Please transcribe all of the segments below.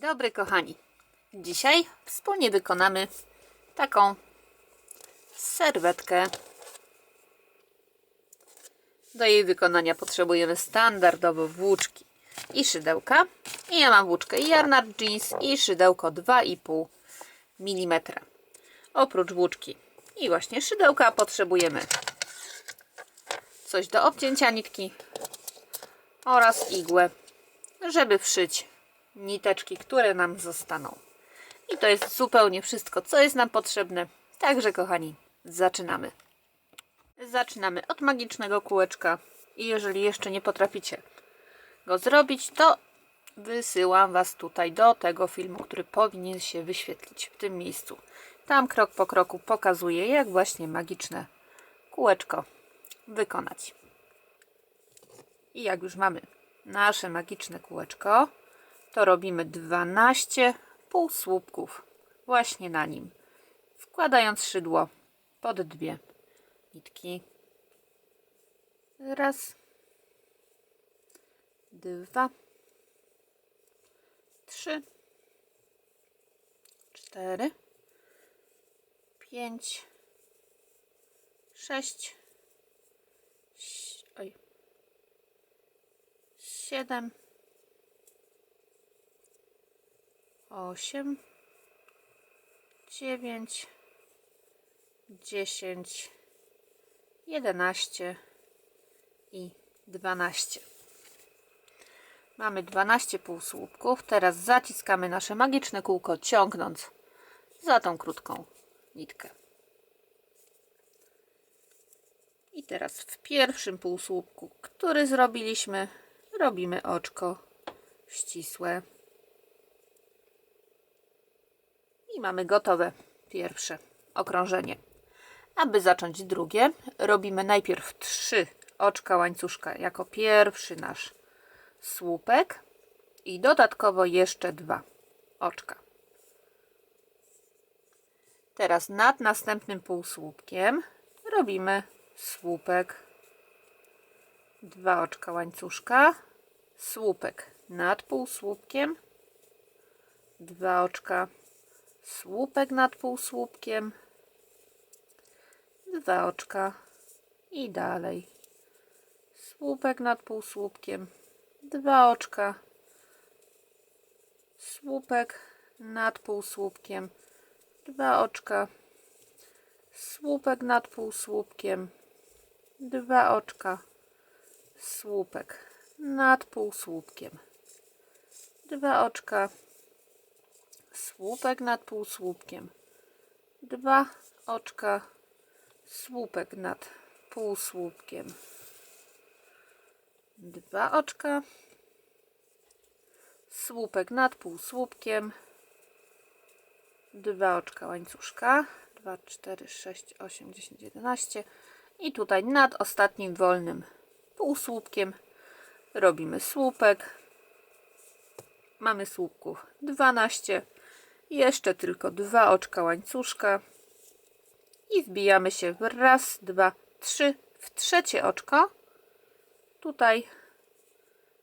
dobry, kochani. Dzisiaj wspólnie wykonamy taką serwetkę. Do jej wykonania potrzebujemy standardowo włóczki i szydełka. I ja mam włóczkę Yarnard Jeans i szydełko 2,5 mm. Oprócz włóczki i właśnie szydełka potrzebujemy coś do obcięcia nitki oraz igłę, żeby wszyć niteczki, które nam zostaną. I to jest zupełnie wszystko, co jest nam potrzebne. Także, kochani, zaczynamy. Zaczynamy od magicznego kółeczka. I jeżeli jeszcze nie potraficie go zrobić, to wysyłam Was tutaj do tego filmu, który powinien się wyświetlić w tym miejscu. Tam krok po kroku pokazuję, jak właśnie magiczne kółeczko wykonać. I jak już mamy nasze magiczne kółeczko, to robimy 12 półsłupków właśnie na nim, wkładając szydło pod dwie nitki. Raz, dwa, trzy, cztery, pięć, sześć, oj, siedem, osiem, dziewięć, dziesięć, jedenaście i dwanaście. Mamy 12 półsłupków. Teraz zaciskamy nasze magiczne kółko, ciągnąc za tą krótką nitkę. I teraz w pierwszym półsłupku, który zrobiliśmy, robimy oczko ścisłe. Mamy gotowe pierwsze okrążenie. Aby zacząć drugie, robimy najpierw trzy oczka łańcuszka jako pierwszy nasz słupek i dodatkowo jeszcze dwa oczka. Teraz nad następnym półsłupkiem robimy słupek, dwa oczka łańcuszka, słupek nad półsłupkiem, dwa oczka, słupek nad półsłupkiem, dwa oczka i dalej. Słupek nad półsłupkiem, dwa oczka, słupek nad półsłupkiem, dwa oczka, słupek nad półsłupkiem, dwa oczka, słupek nad półsłupkiem, dwa oczka, słupek nad półsłupkiem, dwa oczka, słupek nad półsłupkiem, dwa oczka, słupek nad półsłupkiem, dwa oczka łańcuszka, 2, 4, 6, 8, 10, 11 i tutaj nad ostatnim wolnym półsłupkiem robimy słupek. Mamy słupków 12, jeszcze tylko dwa oczka łańcuszka i wbijamy się raz, dwa, trzy w trzecie oczko. Tutaj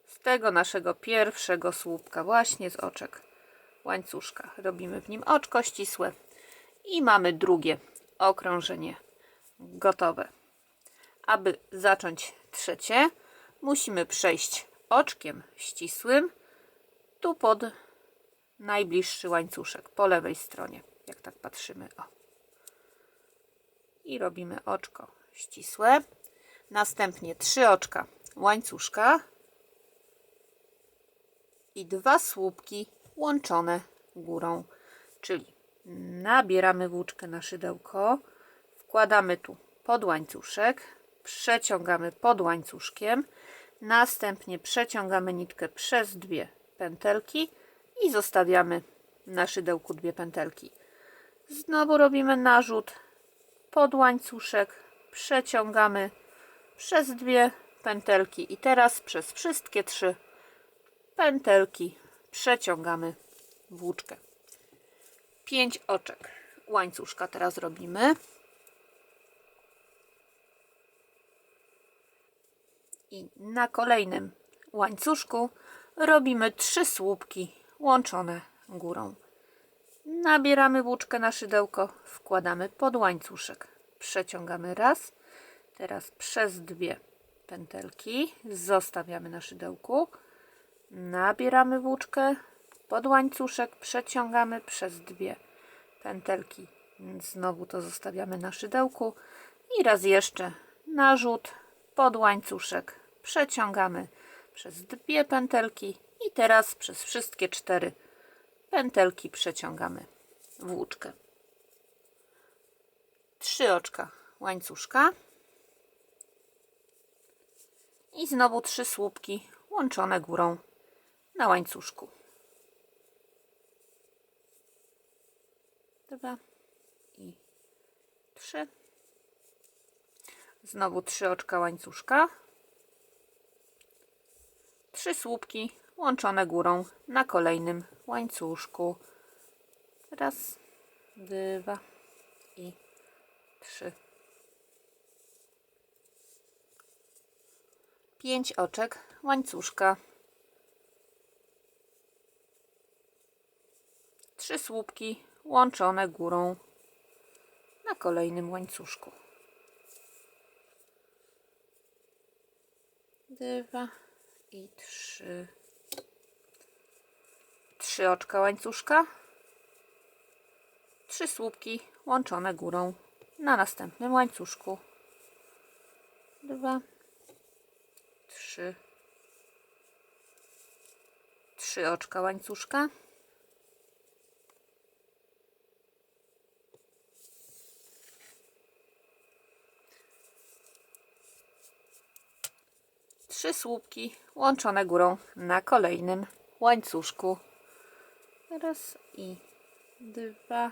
z tego naszego pierwszego słupka, właśnie z oczek łańcuszka. Robimy w nim oczko ścisłe i mamy drugie okrążenie gotowe. Aby zacząć trzecie, musimy przejść oczkiem ścisłym tu pod najbliższy łańcuszek po lewej stronie, jak tak patrzymy. O. I robimy oczko ścisłe. Następnie trzy oczka łańcuszka i dwa słupki łączone górą, czyli nabieramy włóczkę na szydełko, wkładamy tu pod łańcuszek, przeciągamy pod łańcuszkiem, następnie przeciągamy nitkę przez dwie pętelki i zostawiamy na szydełku dwie pętelki. Znowu robimy narzut pod łańcuszek, przeciągamy przez dwie pętelki i teraz przez wszystkie trzy pętelki przeciągamy włóczkę. 5 oczek łańcuszka teraz robimy. I na kolejnym łańcuszku robimy trzy słupki łączone górą. Nabieramy włóczkę na szydełko, wkładamy pod łańcuszek. Przeciągamy raz, teraz przez dwie pętelki, zostawiamy na szydełku. Nabieramy włóczkę pod łańcuszek, przeciągamy przez dwie pętelki. Znowu to zostawiamy na szydełku i raz jeszcze narzut pod łańcuszek. Przeciągamy przez dwie pętelki i teraz przez wszystkie cztery pętelki przeciągamy włóczkę. Trzy oczka łańcuszka i znowu trzy słupki łączone górą na łańcuszku. Dwa i trzy. Znowu trzy oczka łańcuszka. Trzy słupki łączone górą na kolejnym łańcuszku. Raz, dwa i trzy. Pięć oczek łańcuszka. Trzy słupki łączone górą na kolejnym łańcuszku. Dwa i trzy. Trzy oczka łańcuszka. Trzy słupki łączone górą na następnym łańcuszku. Dwa, trzy. Trzy oczka łańcuszka. Trzy słupki łączone górą na kolejnym łańcuszku. Raz i dwa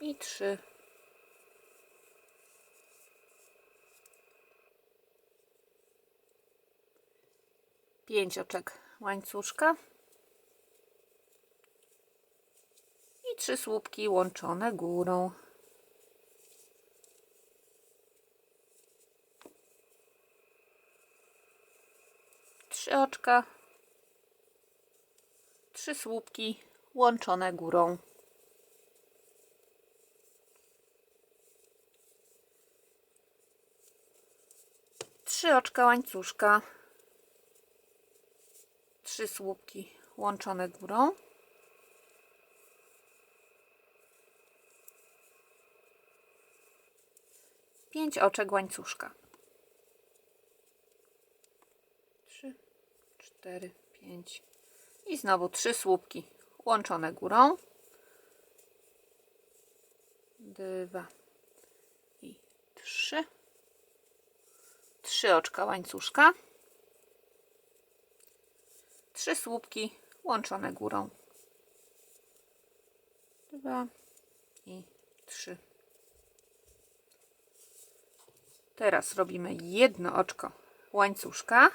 i trzy. Pięć oczek łańcuszka. I trzy słupki łączone górą. Trzy oczka. Trzy słupki łączone górą. Trzy oczka łańcuszka. Trzy słupki łączone górą. Pięć oczek łańcuszka. Trzy, cztery, pięć. I znowu trzy słupki łączone górą. Dwa i trzy. Trzy oczka łańcuszka. Trzy słupki łączone górą. Dwa i trzy. Teraz robimy jedno oczko łańcuszka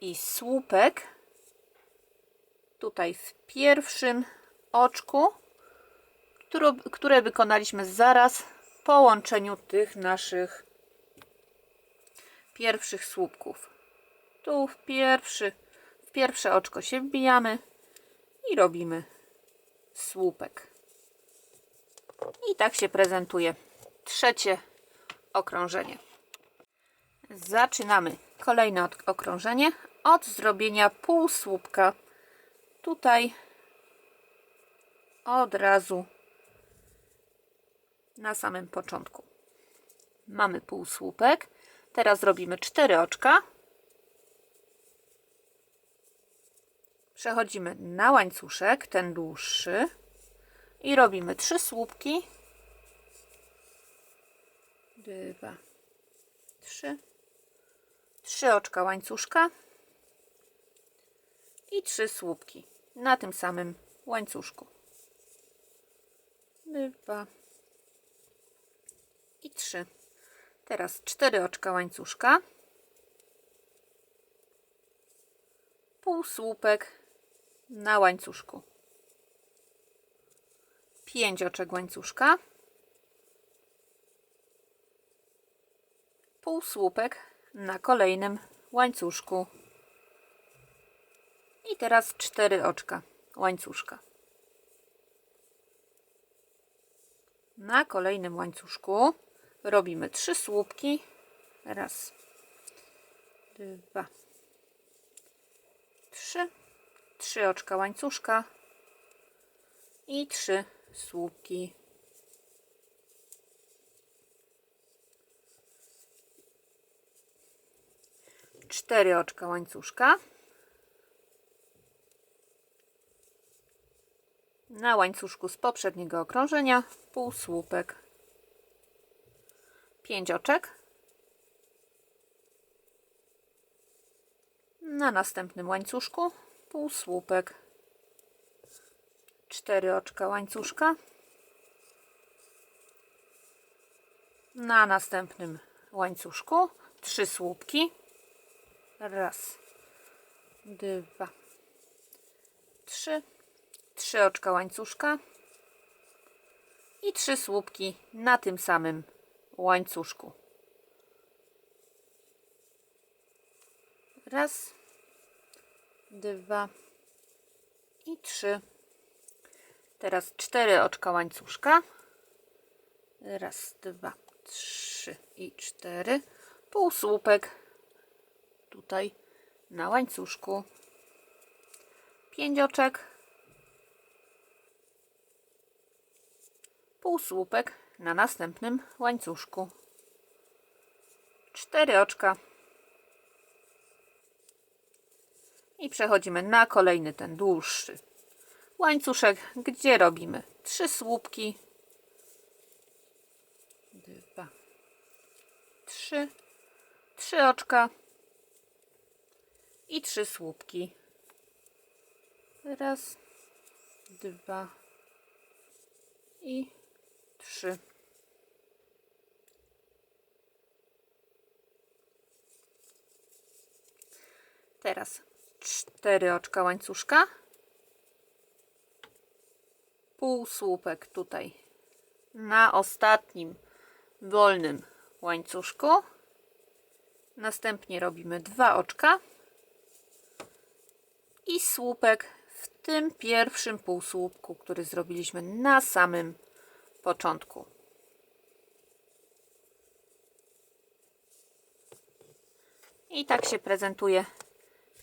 i słupek tutaj w pierwszym oczku, które, które wykonaliśmy zaraz po łączeniu tych naszych pierwszych słupków. Tu w pierwszy, w pierwsze oczko się wbijamy i robimy słupek. I tak się prezentuje trzecie okrążenie. Zaczynamy kolejne okrążenie od zrobienia półsłupka. Tutaj od razu na samym początku. Mamy półsłupek. Teraz robimy cztery oczka. Przechodzimy na łańcuszek, ten dłuższy. I robimy trzy słupki. Dwa, trzy. Trzy oczka łańcuszka. I trzy słupki na tym samym łańcuszku. Dwa i trzy. Teraz cztery oczka łańcuszka. Półsłupek na łańcuszku. Pięć oczek łańcuszka. Półsłupek na kolejnym łańcuszku. I teraz cztery oczka łańcuszka. Na kolejnym łańcuszku robimy trzy słupki. Raz, dwa, trzy. Trzy oczka łańcuszka i trzy słupki. Cztery oczka łańcuszka. Na łańcuszku z poprzedniego okrążenia półsłupek. Pięć oczek. Na następnym łańcuszku półsłupek. Cztery oczka łańcuszka. Na następnym łańcuszku trzy słupki. Raz, dwa, trzy. Trzy oczka łańcuszka i trzy słupki na tym samym łańcuszku. Raz, dwa i trzy. Teraz cztery oczka łańcuszka. Raz, dwa, trzy i cztery. Półsłupek tutaj na łańcuszku. Pięć oczek. Półsłupek na następnym łańcuszku. Cztery oczka. I przechodzimy na kolejny, ten dłuższy łańcuszek, gdzie robimy trzy słupki. Dwa, trzy, trzy oczka i trzy słupki. Raz, dwa i trzy. Teraz cztery oczka łańcuszka. Półsłupek tutaj na ostatnim wolnym łańcuszku. Następnie robimy dwa oczka i słupek w tym pierwszym półsłupku, który zrobiliśmy na samym początku. I tak się prezentuje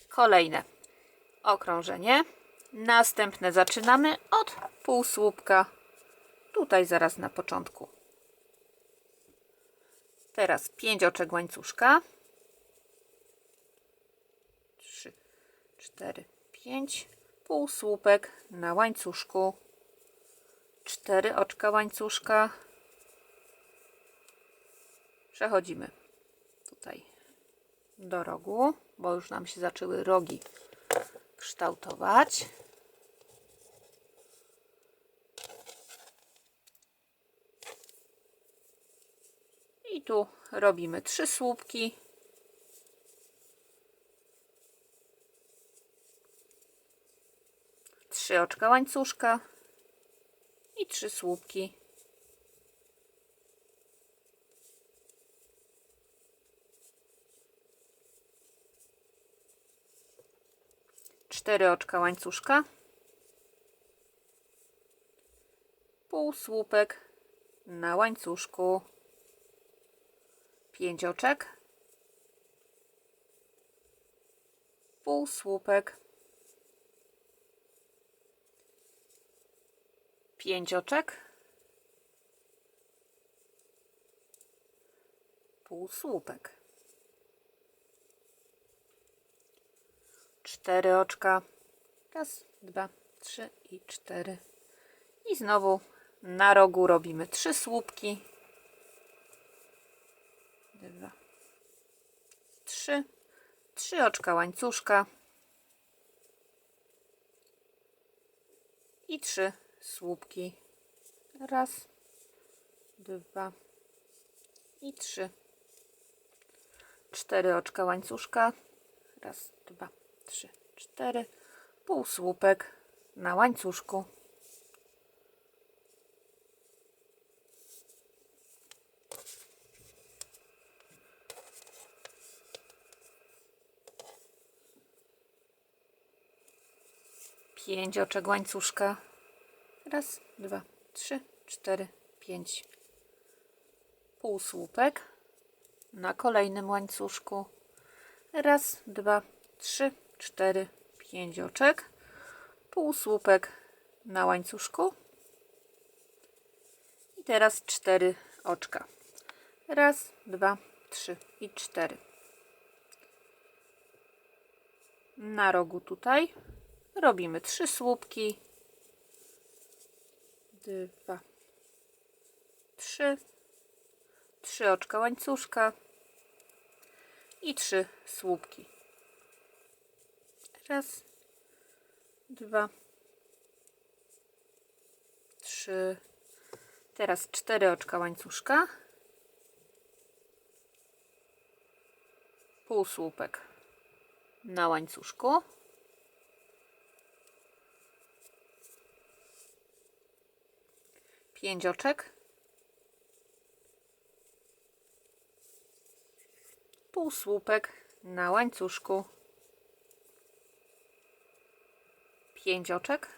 kolejne okrążenie. Następne zaczynamy od półsłupka. Tutaj zaraz na początku. Teraz 5 oczek łańcuszka. 3, 4, 5. Półsłupek na łańcuszku. 4 oczka łańcuszka. Przechodzimy tutaj do rogu, bo już nam się zaczęły rogi kształtować. I tu robimy trzy słupki. Trzy oczka łańcuszka i trzy słupki. Cztery oczka łańcuszka. Półsłupek na łańcuszku. Pięć oczek. Półsłupek. Pięć oczek. Półsłupek. Cztery oczka. Raz, dwa, trzy i cztery. I znowu na rogu robimy trzy słupki. Dwa, trzy. Trzy oczka łańcuszka. I trzy słupki. Raz, dwa i trzy. Cztery oczka łańcuszka. Raz, dwa, trzy, cztery. Półsłupek na łańcuszku. Pięć oczek łańcuszka. Raz, dwa, trzy, cztery, pięć. Półsłupek na kolejnym łańcuszku. Raz, dwa, trzy, cztery, pięć oczek. Półsłupek na łańcuszku. I teraz cztery oczka. Raz, dwa, trzy i cztery. Na rogu tutaj robimy trzy słupki. Dwa, trzy, trzy oczka łańcuszka i trzy słupki. Raz, dwa, trzy. Teraz cztery oczka łańcuszka. Półsłupek na łańcuszku. Pięć oczek. Półsłupek na łańcuszku. Pięć oczek.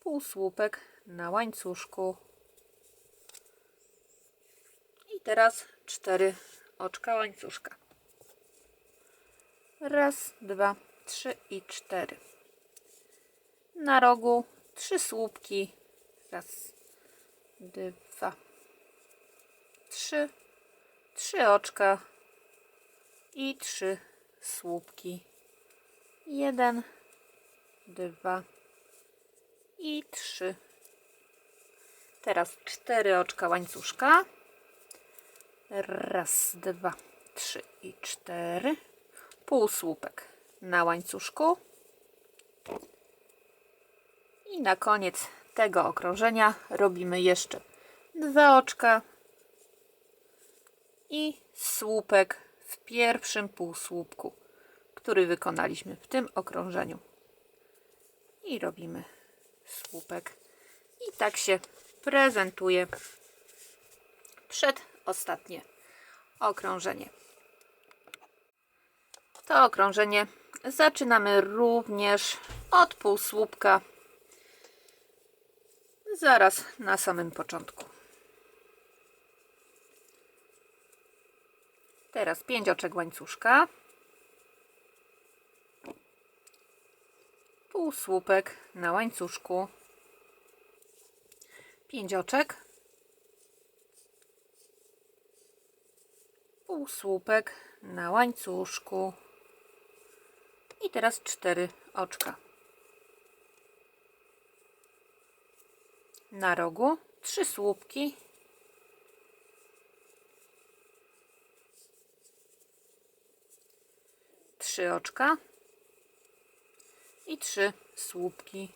Półsłupek na łańcuszku. I teraz cztery oczka łańcuszka. Raz, dwa, trzy i cztery. Na rogu trzy słupki. Raz, dwa, trzy, trzy oczka i trzy słupki. Jeden, dwa i trzy. Teraz cztery oczka łańcuszka. Raz, dwa, trzy i cztery. Półsłupek na łańcuszku. I na koniec tego okrążenia robimy jeszcze dwa oczka i słupek w pierwszym półsłupku, który wykonaliśmy w tym okrążeniu. I robimy słupek. I tak się prezentuje przedostatnie okrążenie. To okrążenie zaczynamy również od półsłupka zaraz na samym początku. Teraz pięć oczek łańcuszka. Półsłupek na łańcuszku. Pięć oczek. Półsłupek na łańcuszku. I teraz cztery oczka. Na rogu trzy słupki. Trzy oczka i trzy słupki.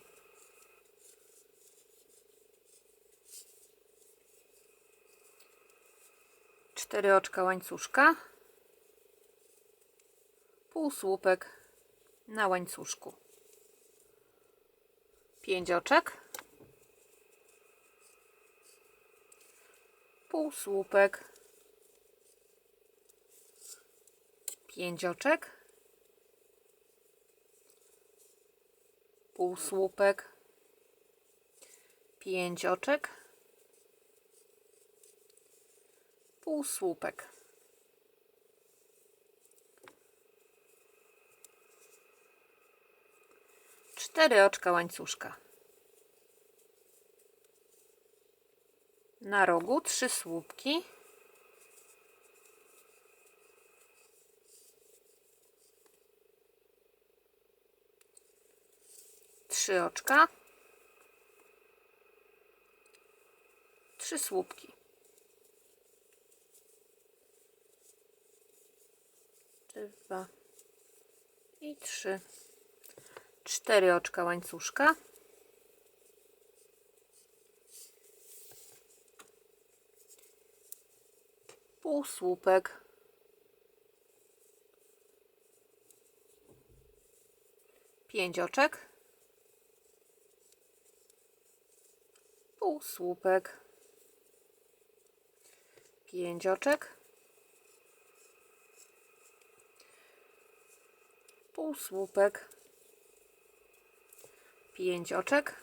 Cztery oczka łańcuszka. Półsłupek na łańcuszku. Pięć oczek. Półsłupek. Pięć oczek. Półsłupek. Pięć oczek. Półsłupek. Cztery oczka łańcuszka. Na rogu trzy słupki. Trzy oczka. Trzy słupki. Dwa i trzy cztery oczka łańcuszka. Półsłupek. Pięć oczek. Półsłupek. Pięć oczek. Półsłupek 5 oczek,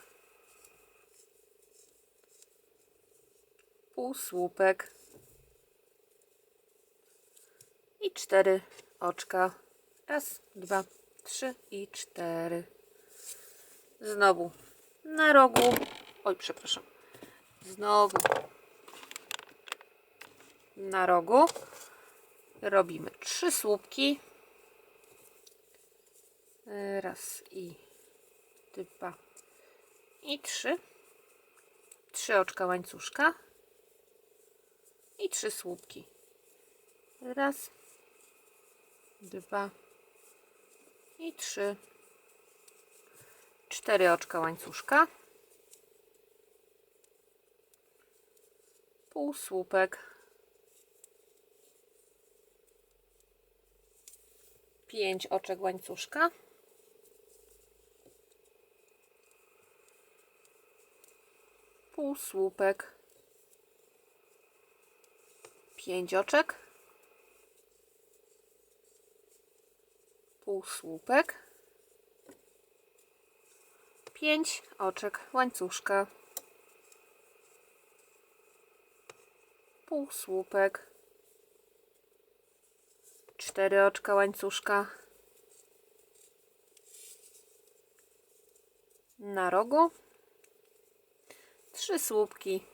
półsłupek i 4 oczka. Raz, dwa, trzy i cztery. Znowu na rogu. Oj, przepraszam. Znowu na rogu. Robimy trzy słupki. Raz i dwa i trzy. Trzy oczka łańcuszka. I trzy słupki. Raz, dwa i trzy. Cztery oczka łańcuszka. Półsłupek. Pięć oczek łańcuszka. Półsłupek. Pięć oczek. Półsłupek. Pięć oczek łańcuszka. Półsłupek. Cztery oczka łańcuszka. Na rogu. Trzy słupki.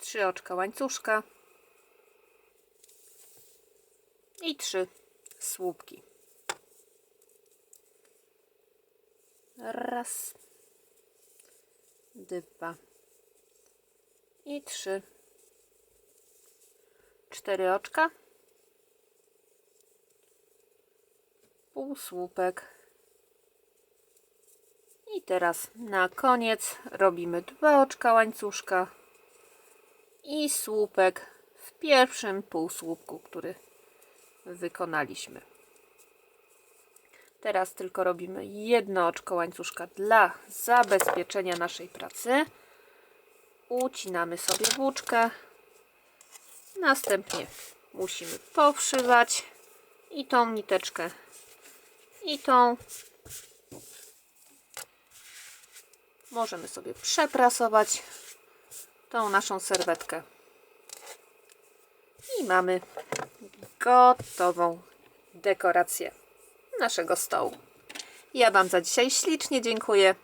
Trzy oczka łańcuszka. I trzy słupki. Raz, dwa i trzy. Cztery oczka. Półsłupek. I teraz na koniec robimy dwa oczka łańcuszka i słupek w pierwszym półsłupku, który wykonaliśmy. Teraz tylko robimy jedno oczko łańcuszka dla zabezpieczenia naszej pracy. Ucinamy sobie włóczkę. Następnie musimy powszywać i tą niteczkę i tą możemy sobie przeprasować tą naszą serwetkę i mamy gotową dekorację naszego stołu. Ja Wam za dzisiaj ślicznie dziękuję.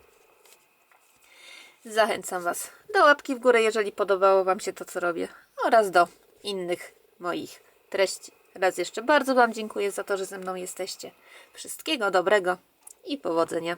Zachęcam Was do łapki w górę, jeżeli podobało Wam się to, co robię, oraz do innych moich treści. Raz jeszcze bardzo Wam dziękuję za to, że ze mną jesteście. Wszystkiego dobrego i powodzenia.